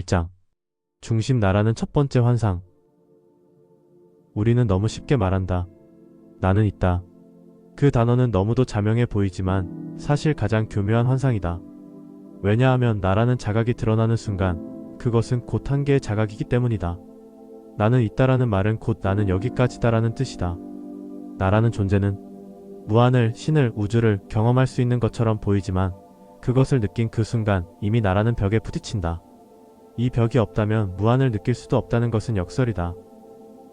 1장 중심 나라는 첫 번째 환상 우리는 너무 쉽게 말한다. 나는 있다. 그 단어는 너무도 자명해 보이지만 사실 가장 교묘한 환상이다. 왜냐하면 나라는 자각이 드러나는 순간 그것은 곧한 개의 자각이기 때문이다. 나는 있다라는 말은 곧 나는 여기까지다라는 뜻이다. 나라는 존재는 무한을, 신을, 우주를 경험할 수 있는 것처럼 보이지만 그것을 느낀 그 순간 이미 나라는 벽에 부딪힌다. 이 벽이 없다면 무한을 느낄 수도 없다는 것은 역설이다.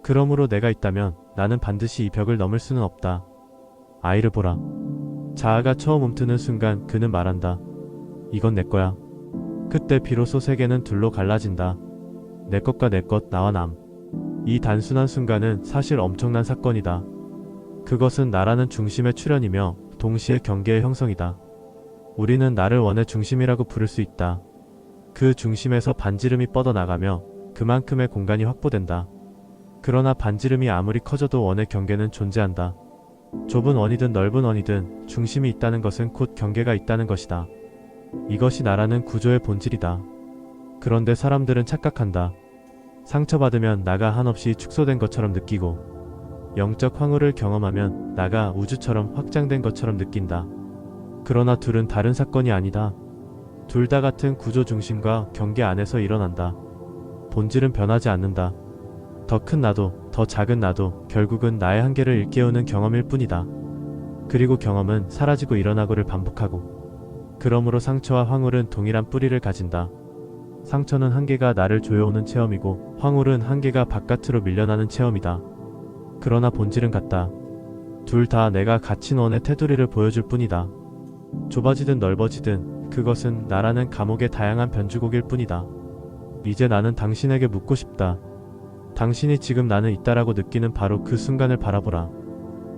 그러므로 내가 있다면 나는 반드시 이 벽을 넘을 수는 없다. 아이를 보라. 자아가 처음 움트는 순간 그는 말한다. 이건 내 거야. 그때 비로소 세계는 둘로 갈라진다. 내 것과 내 것, 나와 남. 이 단순한 순간은 사실 엄청난 사건이다. 그것은 나라는 중심의 출현이며 동시에 경계의 형성이다. 우리는 나를 원의 중심이라고 부를 수 있다. 그 중심에서 반지름이 뻗어나가며 그만큼의 공간이 확보된다. 그러나 반지름이 아무리 커져도 원의 경계는 존재한다. 좁은 원이든 넓은 원이든 중심이 있다는 것은 곧 경계가 있다는 것이다. 이것이 나라는 구조의 본질이다. 그런데 사람들은 착각한다. 상처받으면 나가 한없이 축소된 것처럼 느끼고 영적 황홀을 경험하면 나가 우주처럼 확장된 것처럼 느낀다. 그러나 둘은 다른 사건이 아니다. 둘 다 같은 구조 중심과 경계 안에서 일어난다. 본질은 변하지 않는다. 더 큰 나도, 더 작은 나도 결국은 나의 한계를 일깨우는 경험일 뿐이다. 그리고 경험은 사라지고 일어나고를 반복하고. 그러므로 상처와 황홀은 동일한 뿌리를 가진다. 상처는 한계가 나를 조여오는 체험이고 황홀은 한계가 바깥으로 밀려나는 체험이다. 그러나 본질은 같다. 둘 다 내가 갇힌 원의 테두리를 보여줄 뿐이다. 좁아지든 넓어지든 그것은 나라는 감옥의 다양한 변주곡일 뿐이다. 이제 나는 당신에게 묻고 싶다. 당신이 지금 나는 있다라고 느끼는 바로 그 순간을 바라보라.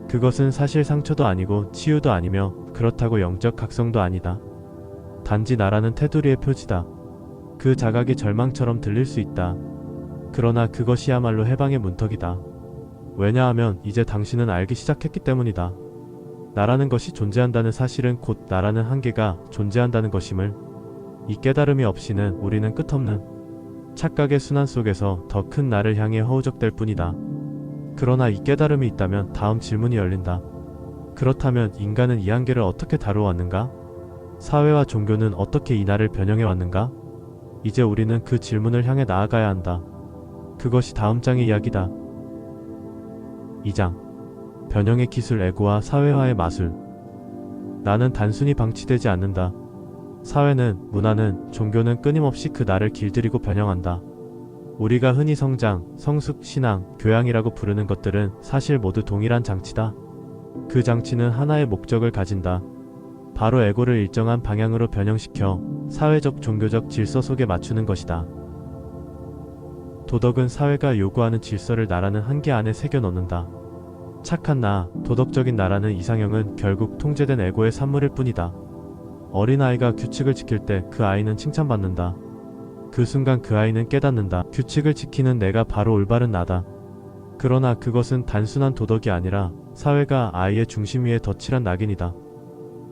그것은 사실 상처도 아니고 치유도 아니며 그렇다고 영적 각성도 아니다. 단지 나라는 테두리의 표지다. 그 자각이 절망처럼 들릴 수 있다. 그러나 그것이야말로 해방의 문턱이다. 왜냐하면 이제 당신은 알기 시작했기 때문이다. 나라는 것이 존재한다는 사실은 곧 나라는 한계가 존재한다는 것임을 이 깨달음이 없이는 우리는 끝없는 착각의 순환 속에서 더 큰 나를 향해 허우적댈 뿐이다. 그러나 이 깨달음이 있다면 다음 질문이 열린다. 그렇다면 인간은 이 한계를 어떻게 다루어왔는가? 사회와 종교는 어떻게 이 나를 변형해 왔는가? 이제 우리는 그 질문을 향해 나아가야 한다. 그것이 다음 장의 이야기다. 2장 변형의 기술 애고와 사회화의 마술 나는 단순히 방치되지 않는다. 사회는, 문화는, 종교는 끊임없이 그 나를 길들이고 변형한다. 우리가 흔히 성장, 성숙, 신앙, 교양이라고 부르는 것들은 사실 모두 동일한 장치다. 그 장치는 하나의 목적을 가진다. 바로 에고를 일정한 방향으로 변형시켜 사회적 종교적 질서 속에 맞추는 것이다. 도덕은 사회가 요구하는 질서를 나라는 한계 안에 새겨 넣는다. 착한 나, 도덕적인 나라는 이상형은 결국 통제된 에고의 산물일 뿐이다. 어린아이가 규칙을 지킬 때 그 아이는 칭찬받는다. 그 순간 그 아이는 깨닫는다. 규칙을 지키는 내가 바로 올바른 나다. 그러나 그것은 단순한 도덕이 아니라 사회가 아이의 중심 위에 덧칠한 낙인이다.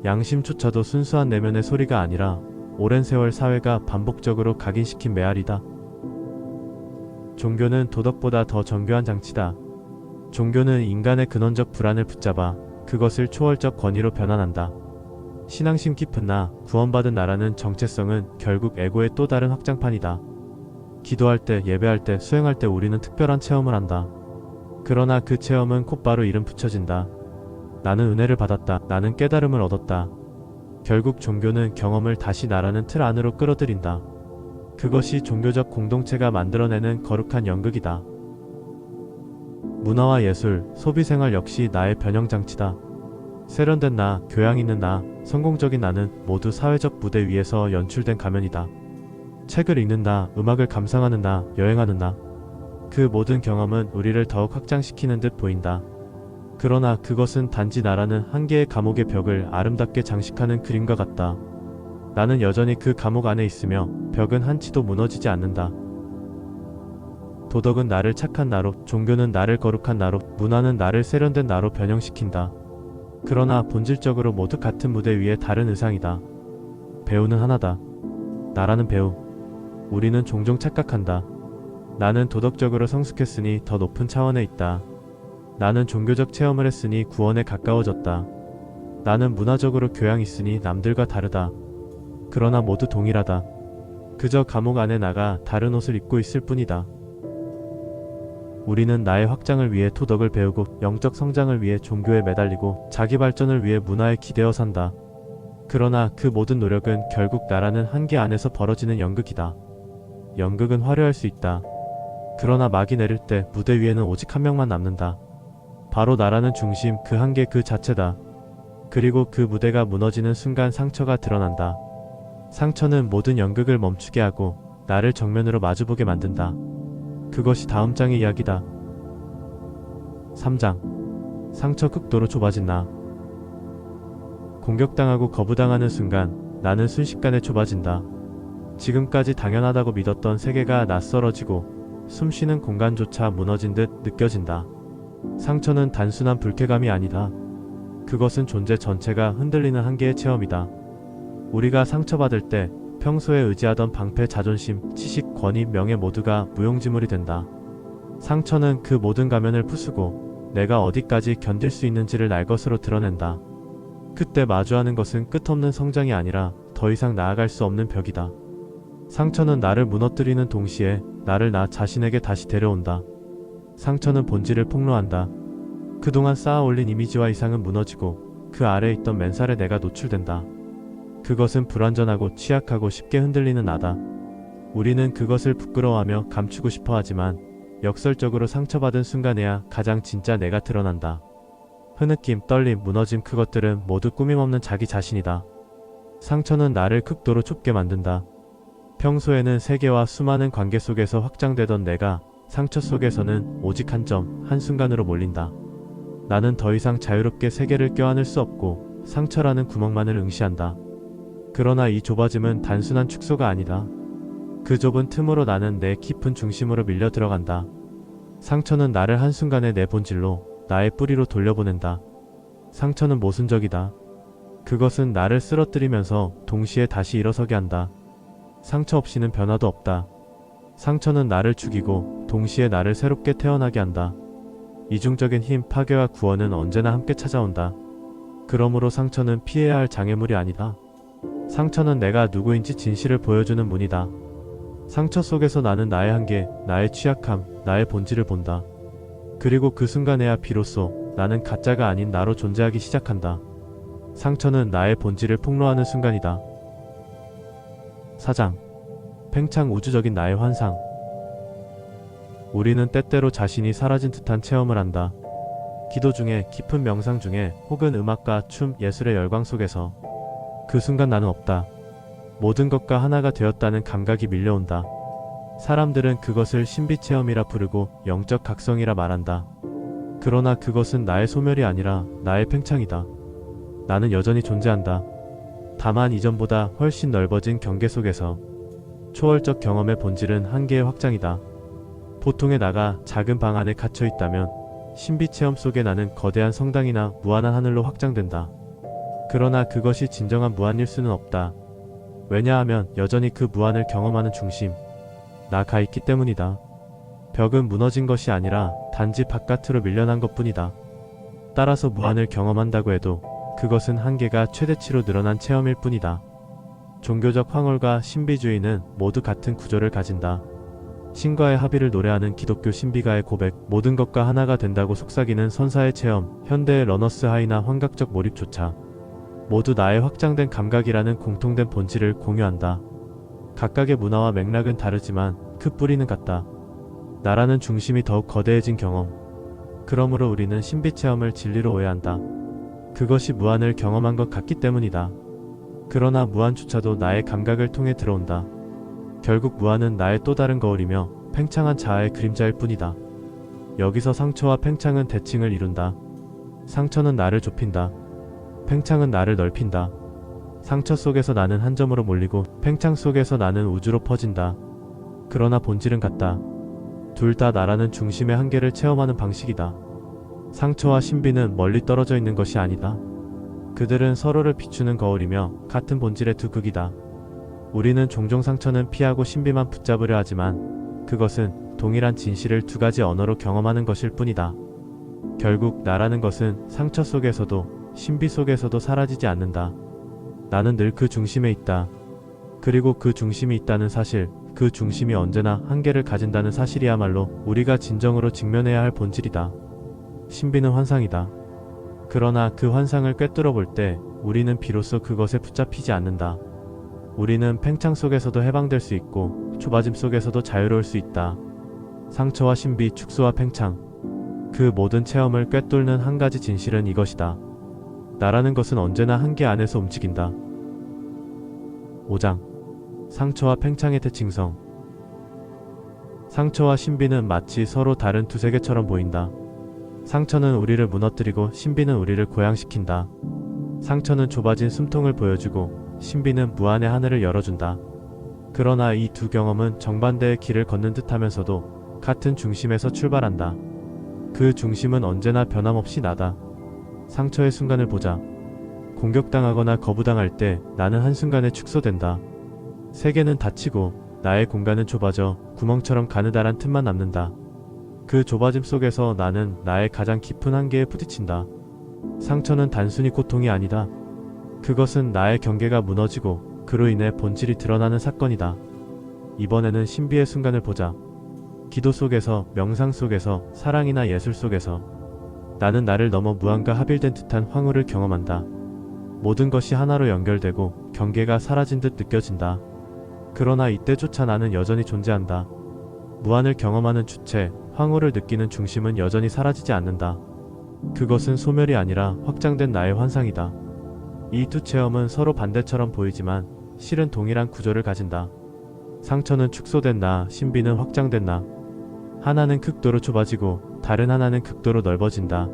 양심조차도 순수한 내면의 소리가 아니라 오랜 세월 사회가 반복적으로 각인시킨 메아리다. 종교는 도덕보다 더 정교한 장치다. 종교는 인간의 근원적 불안을 붙잡아 그것을 초월적 권위로 변환한다. 신앙심 깊은 나, 구원받은 나라는 정체성은 결국 에고의 또 다른 확장판이다. 기도할 때, 예배할 때, 수행할 때 우리는 특별한 체험을 한다. 그러나 그 체험은 곧바로 이름 붙여진다. 나는 은혜를 받았다. 나는 깨달음을 얻었다. 결국 종교는 경험을 다시 나라는 틀 안으로 끌어들인다. 그것이 종교적 공동체가 만들어내는 거룩한 연극이다. 문화와 예술, 소비생활 역시 나의 변형장치다. 세련된 나, 교양 있는 나, 성공적인 나는 모두 사회적 무대 위에서 연출된 가면이다. 책을 읽는 나, 음악을 감상하는 나, 여행하는 나. 그 모든 경험은 우리를 더욱 확장시키는 듯 보인다. 그러나 그것은 단지 나라는 한계의 감옥의 벽을 아름답게 장식하는 그림과 같다. 나는 여전히 그 감옥 안에 있으며 벽은 한치도 무너지지 않는다. 도덕은 나를 착한 나로, 종교는 나를 거룩한 나로, 문화는 나를 세련된 나로 변형시킨다. 그러나 본질적으로 모두 같은 무대 위에 다른 의상이다. 배우는 하나다. 나라는 배우. 우리는 종종 착각한다. 나는 도덕적으로 성숙했으니 더 높은 차원에 있다. 나는 종교적 체험을 했으니 구원에 가까워졌다. 나는 문화적으로 교양 있으니 남들과 다르다. 그러나 모두 동일하다. 그저 감옥 안에 나가 다른 옷을 입고 있을 뿐이다. 우리는 나의 확장을 위해 토덕을 배우고 영적 성장을 위해 종교에 매달리고 자기 발전을 위해 문화에 기대어 산다. 그러나 그 모든 노력은 결국 나라는 한계 안에서 벌어지는 연극이다. 연극은 화려할 수 있다. 그러나 막이 내릴 때 무대 위에는 오직 한 명만 남는다. 바로 나라는 중심 그 한계 그 자체다. 그리고 그 무대가 무너지는 순간 상처가 드러난다. 상처는 모든 연극을 멈추게 하고 나를 정면으로 마주보게 만든다. 그것이 다음 장의 이야기다. 3장. 상처 극도로 좁아진 나. 공격당하고 거부당하는 순간 나는 순식간에 좁아진다. 지금까지 당연하다고 믿었던 세계가 낯설어지고 숨쉬는 공간조차 무너진 듯 느껴진다. 상처는 단순한 불쾌감이 아니다. 그것은 존재 전체가 흔들리는 한계의 체험이다. 우리가 상처받을 때 평소에 의지하던 방패, 자존심, 지식, 권위, 명예 모두가 무용지물이 된다. 상처는 그 모든 가면을 부수고 내가 어디까지 견딜 수 있는지를 날 것으로 드러낸다. 그때 마주하는 것은 끝없는 성장이 아니라 더 이상 나아갈 수 없는 벽이다. 상처는 나를 무너뜨리는 동시에 나를 나 자신에게 다시 데려온다. 상처는 본질을 폭로한다. 그동안 쌓아 올린 이미지와 이상은 무너지고 그 아래에 있던 맨살에 내가 노출된다. 그것은 불완전하고 취약하고 쉽게 흔들리는 나다. 우리는 그것을 부끄러워하며 감추고 싶어 하지만 역설적으로 상처받은 순간에야 가장 진짜 내가 드러난다. 흐느낌, 떨림, 무너짐 그것들은 모두 꾸밈없는 자기 자신이다. 상처는 나를 극도로 좁게 만든다. 평소에는 세계와 수많은 관계 속에서 확장되던 내가 상처 속에서는 오직 한 점, 한순간으로 몰린다. 나는 더 이상 자유롭게 세계를 껴안을 수 없고 상처라는 구멍만을 응시한다. 그러나 이 좁아짐은 단순한 축소가 아니다. 그 좁은 틈으로 나는 내 깊은 중심으로 밀려 들어간다. 상처는 나를 한순간에 내 본질로, 나의 뿌리로 돌려보낸다. 상처는 모순적이다. 그것은 나를 쓰러뜨리면서 동시에 다시 일어서게 한다. 상처 없이는 변화도 없다. 상처는 나를 죽이고 동시에 나를 새롭게 태어나게 한다. 이중적인 힘, 파괴와 구원은 언제나 함께 찾아온다. 그러므로 상처는 피해야 할 장애물이 아니다. 상처는 내가 누구인지 진실을 보여주는 문이다. 상처 속에서 나는 나의 한계, 나의 취약함, 나의 본질을 본다. 그리고 그 순간에야 비로소 나는 가짜가 아닌 나로 존재하기 시작한다. 상처는 나의 본질을 폭로하는 순간이다. 사장. 팽창 우주적인 나의 환상. 우리는 때때로 자신이 사라진 듯한 체험을 한다. 기도 중에, 깊은 명상 중에, 혹은 음악과 춤, 예술의 열광 속에서 그 순간 나는 없다. 모든 것과 하나가 되었다는 감각이 밀려온다. 사람들은 그것을 신비 체험이라 부르고 영적 각성이라 말한다. 그러나 그것은 나의 소멸이 아니라 나의 팽창이다. 나는 여전히 존재한다. 다만 이전보다 훨씬 넓어진 경계 속에서 초월적 경험의 본질은 한계의 확장이다. 보통에 나가 작은 방 안에 갇혀 있다면 신비 체험 속에 나는 거대한 성당이나 무한한 하늘로 확장된다. 그러나 그것이 진정한 무한일 수는 없다. 왜냐하면 여전히 그 무한을 경험하는 중심, 나가 있기 때문이다. 벽은 무너진 것이 아니라 단지 바깥으로 밀려난 것 뿐이다. 따라서 무한을 경험한다고 해도 그것은 한계가 최대치로 늘어난 체험일 뿐이다. 종교적 황홀과 신비주의는 모두 같은 구조를 가진다. 신과의 합의를 노래하는 기독교 신비가의 고백, 모든 것과 하나가 된다고 속삭이는 선사의 체험, 현대의 러너스 하이나 환각적 몰입조차 모두 나의 확장된 감각이라는 공통된 본질을 공유한다. 각각의 문화와 맥락은 다르지만 그 뿌리는 같다. 나라는 중심이 더욱 거대해진 경험. 그러므로 우리는 신비 체험을 진리로 오해한다. 그것이 무한을 경험한 것 같기 때문이다. 그러나 무한조차도 나의 감각을 통해 들어온다. 결국 무한은 나의 또 다른 거울이며 팽창한 자아의 그림자일 뿐이다. 여기서 상처와 팽창은 대칭을 이룬다. 상처는 나를 좁힌다. 팽창은 나를 넓힌다. 상처 속에서 나는 한 점으로 몰리고 팽창 속에서 나는 우주로 퍼진다. 그러나 본질은 같다. 둘 다 나라는 중심의 한계를 체험하는 방식이다. 상처와 신비는 멀리 떨어져 있는 것이 아니다. 그들은 서로를 비추는 거울이며 같은 본질의 두 극이다. 우리는 종종 상처는 피하고 신비만 붙잡으려 하지만 그것은 동일한 진실을 두 가지 언어로 경험하는 것일 뿐이다. 결국 나라는 것은 상처 속에서도 신비 속에서도 사라지지 않는다. 나는 늘 그 중심에 있다. 그리고 그 중심이 있다는 사실, 그 중심이 언제나 한계를 가진다는 사실이야말로 우리가 진정으로 직면해야 할 본질이다. 신비는 환상이다. 그러나 그 환상을 꿰뚫어 볼 때 우리는 비로소 그것에 붙잡히지 않는다. 우리는 팽창 속에서도 해방될 수 있고 좁아짐 속에서도 자유로울 수 있다. 상처와 신비, 축소와 팽창. 그 모든 체험을 꿰뚫는 한 가지 진실은 이것이다. 나라는 것은 언제나 한계 안에서 움직인다. 5장 상처와 팽창의 대칭성 상처와 신비는 마치 서로 다른 두 세계처럼 보인다. 상처는 우리를 무너뜨리고 신비는 우리를 고양시킨다. 상처는 좁아진 숨통을 보여주고 신비는 무한의 하늘을 열어준다. 그러나 이 두 경험은 정반대의 길을 걷는 듯 하면서도 같은 중심에서 출발한다. 그 중심은 언제나 변함없이 나다. 상처의 순간을 보자. 공격당하거나 거부당할 때 나는 한순간에 축소된다. 세계는 닫히고 나의 공간은 좁아져 구멍처럼 가느다란 틈만 남는다. 그 좁아짐 속에서 나는 나의 가장 깊은 한계에 부딪힌다. 상처는 단순히 고통이 아니다. 그것은 나의 경계가 무너지고 그로 인해 본질이 드러나는 사건이다. 이번에는 신비의 순간을 보자. 기도 속에서, 명상 속에서, 사랑이나 예술 속에서 나는 나를 넘어 무한과 합일된 듯한 황홀을 경험한다. 모든 것이 하나로 연결되고 경계가 사라진 듯 느껴진다. 그러나 이때조차 나는 여전히 존재한다. 무한을 경험하는 주체, 황홀을 느끼는 중심은 여전히 사라지지 않는다. 그것은 소멸이 아니라 확장된 나의 환상이다. 이 두 체험은 서로 반대처럼 보이지만 실은 동일한 구조를 가진다. 상처는 축소된 나, 신비는 확장된 나. 하나는 극도로 좁아지고 다른 하나는 극도로 넓어진다.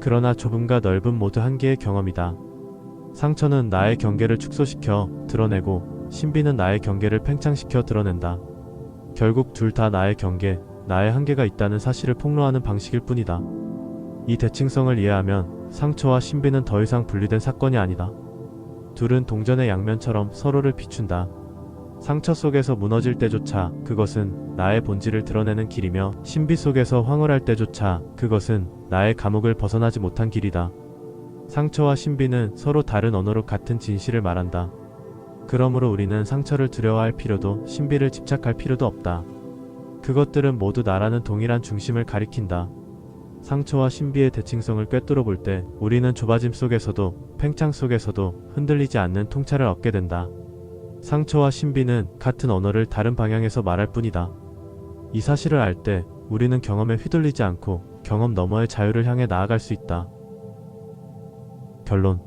그러나 좁음과 넓음 모두 한계의 경험이다. 상처는 나의 경계를 축소시켜 드러내고 신비는 나의 경계를 팽창시켜 드러낸다. 결국 둘 다 나의 경계, 나의 한계가 있다는 사실을 폭로하는 방식일 뿐이다. 이 대칭성을 이해하면 상처와 신비는 더 이상 분리된 사건이 아니다. 둘은 동전의 양면처럼 서로를 비춘다. 상처 속에서 무너질 때조차 그것은 나의 본질을 드러내는 길이며 신비 속에서 황홀할 때조차 그것은 나의 감옥을 벗어나지 못한 길이다. 상처와 신비는 서로 다른 언어로 같은 진실을 말한다. 그러므로 우리는 상처를 두려워할 필요도 신비를 집착할 필요도 없다. 그것들은 모두 나라는 동일한 중심을 가리킨다. 상처와 신비의 대칭성을 꿰뚫어 볼 때 우리는 좁아짐 속에서도 팽창 속에서도 흔들리지 않는 통찰을 얻게 된다. 상처와 신비는 같은 언어를 다른 방향에서 말할 뿐이다. 이 사실을 알 때 우리는 경험에 휘둘리지 않고 경험 너머의 자유를 향해 나아갈 수 있다. 결론.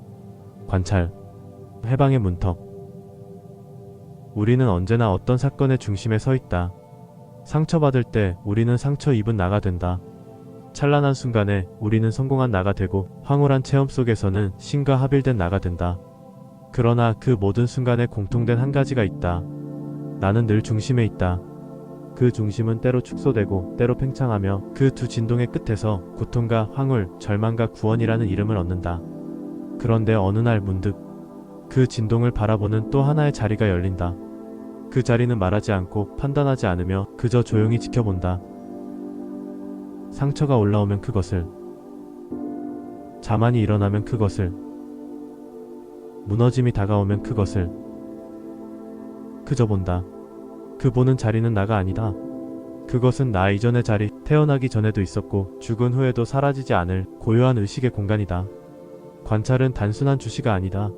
관찰. 해방의 문턱. 우리는 언제나 어떤 사건의 중심에 서 있다. 상처받을 때 우리는 상처 입은 나가 된다. 찬란한 순간에 우리는 성공한 나가 되고 황홀한 체험 속에서는 신과 합일된 나가 된다. 그러나 그 모든 순간에 공통된 한 가지가 있다. 나는 늘 중심에 있다. 그 중심은 때로 축소되고 때로 팽창하며 그 두 진동의 끝에서 고통과 황홀, 절망과 구원이라는 이름을 얻는다. 그런데 어느 날 문득 그 진동을 바라보는 또 하나의 자리가 열린다. 그 자리는 말하지 않고 판단하지 않으며 그저 조용히 지켜본다. 상처가 올라오면 그것을, 자만이 일어나면 그것을, 무너짐이 다가오면 그것을 그저 본다. 그 보는 자리는 나가 아니다. 그것은 나 이전의 자리, 태어나기 전에도 있었고 죽은 후에도 사라지지 않을 고요한 의식의 공간이다. 관찰은 단순한 주시가 아니다.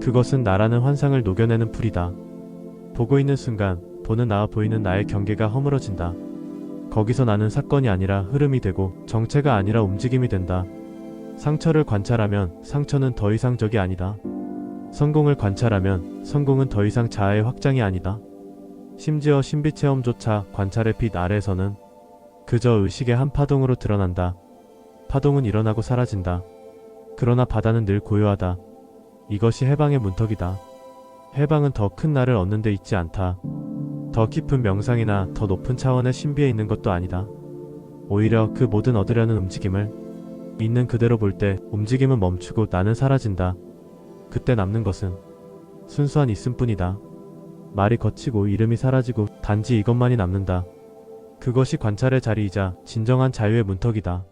그것은 나라는 환상을 녹여내는 풀이다. 보고 있는 순간 보는 나와 보이는 나의 경계가 허물어진다. 거기서 나는 사건이 아니라 흐름이 되고 정체가 아니라 움직임이 된다. 상처를 관찰하면 상처는 더 이상 적이 아니다. 성공을 관찰하면 성공은 더 이상 자아의 확장이 아니다. 심지어 신비 체험조차 관찰의 빛 아래에서는 그저 의식의 한 파동으로 드러난다. 파동은 일어나고 사라진다. 그러나 바다는 늘 고요하다. 이것이 해방의 문턱이다. 해방은 더 큰 나를 얻는 데 있지 않다. 더 깊은 명상이나 더 높은 차원의 신비에 있는 것도 아니다. 오히려 그 모든 얻으려는 움직임을 있는 그대로 볼 때 움직임은 멈추고 나는 사라진다. 그때 남는 것은 순수한 있음뿐이다. 말이 거치고 이름이 사라지고 단지 이것만이 남는다. 그것이 관찰의 자리이자 진정한 자유의 문턱이다.